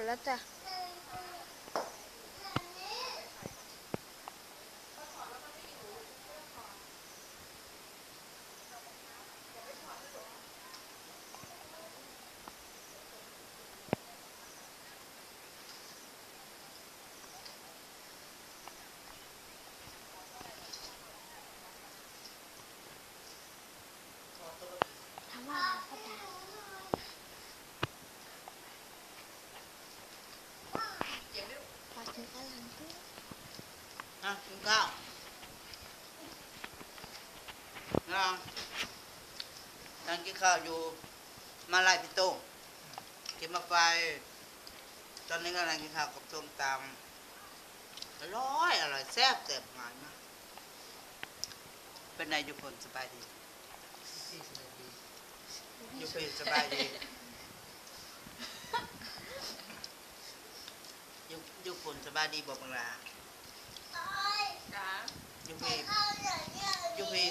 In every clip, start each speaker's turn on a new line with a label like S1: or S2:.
S1: ดแล้วจ้ะ ทำว่าพ่อตา พอถึงอลังด้วย
S2: อะกินข้าวนะนั่งกินข้าวอยู่มาไล่พี่โต้งกินมาไฟตอนนี้กำลังกินข้าวกับส้มตำอร่อยอร่อยแซ่บแซ่บงานมากเป็นไงอยู่คนสบายดีอยู่เป็นสบายดี ยู่อยู่คนสบายดีบอกบังลา
S3: จ้า
S2: อยู่พี่อยู่พี่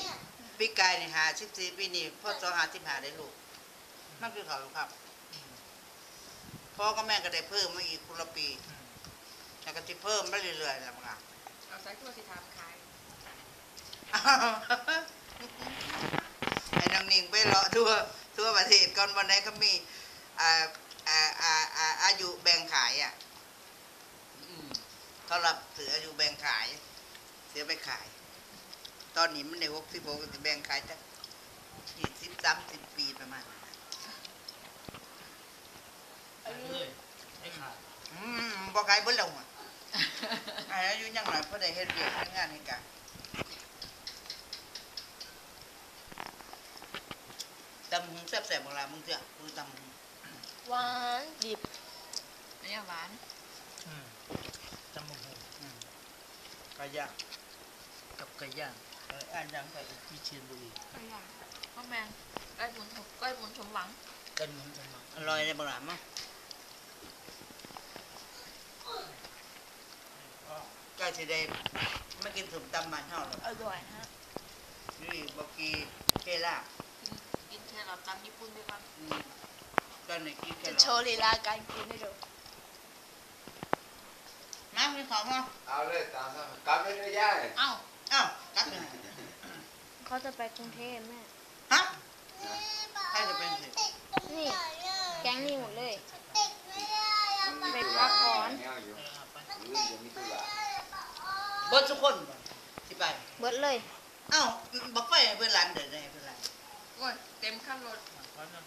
S2: ปีกายนี่หาสิบสี่ปีนี่พ่อสองหาสิบหาได้ลูกนั่นคือเขาครับพ่อก็แม่ก็ได้เพิ่มมาอีกคนละปีแล้วก็จะเพิ่มไปเรื่อยๆนะมึงอะ
S3: เอาสายตัวสิทามขาย
S2: ไอ้นางนิ่งไปเลาะทั่วทั่วประเทศก่อนวันไหนเขามีอ่าอ่าอ่าอ่าอายุแบ่งขายอะอืม เขารับถืออายุแบ่งขาย เสียไปขาย ตอนนี้มันในหกสิบหกจะแบ่งขายจะยี่สิบสามสิบปีประมาณนั้น
S4: เลยไม่ขาด
S2: อืมบ่ขายเบิ่แล้วอะอายุยังหน่อยเพราะได้เฮ็ดเวียกเฮ็ดงานให้กันตำหุงแซ่บๆบางลามึงเถอะดูตำหุง
S1: หวานดิบ
S3: อันนี้หวาน
S4: อืมจมูกหู
S2: อืม ไก่ย่าง
S4: กับไก่ย่าง
S2: เอออ่านยังไก่
S4: วิเชียรบุรี
S3: ก็อย่างข้าวแมงใกล้หมุนใกล้หมุนสมหวัง
S4: กันหมุนสมัคร
S2: อร่อยเลยบางลามั้งใกล้สิได้มากินส้มตำบ้านเฮาแล้ว
S3: อร่อยฮะ
S2: นี่บ่กีเคล่า
S3: กินกินแค่เราตำญี่ปุ่นด้วยกัน
S2: อืมตอนนี้กินแค่
S1: จะ
S2: ร
S1: โชว์ลีลาการกินให้ดู
S2: มากินข้าวมา
S5: เอาเลยตามนั้นกลับไม่ได้ย่าย
S3: เอ้า
S2: อ้าวกลับไปไหน
S1: เขาจะไปกรุงเทพแม่
S2: ฮะใครจะเป็นสิ
S1: นี่ แก๊งนี่หมดเลย
S5: มัน
S1: ไป
S5: มี
S1: พักก่อน
S5: แนวอยู่
S4: เออเอาไป
S5: หรือจะมีตุลา
S2: เบิดทุกคนบ่สิไป
S1: เบิดเลย
S2: เอ้าบักไฟให้เพื่อนร้านเดินได้เพื่อนร้าน
S3: โอ้ยเต็มขั้นรถ
S4: เพราะนั้น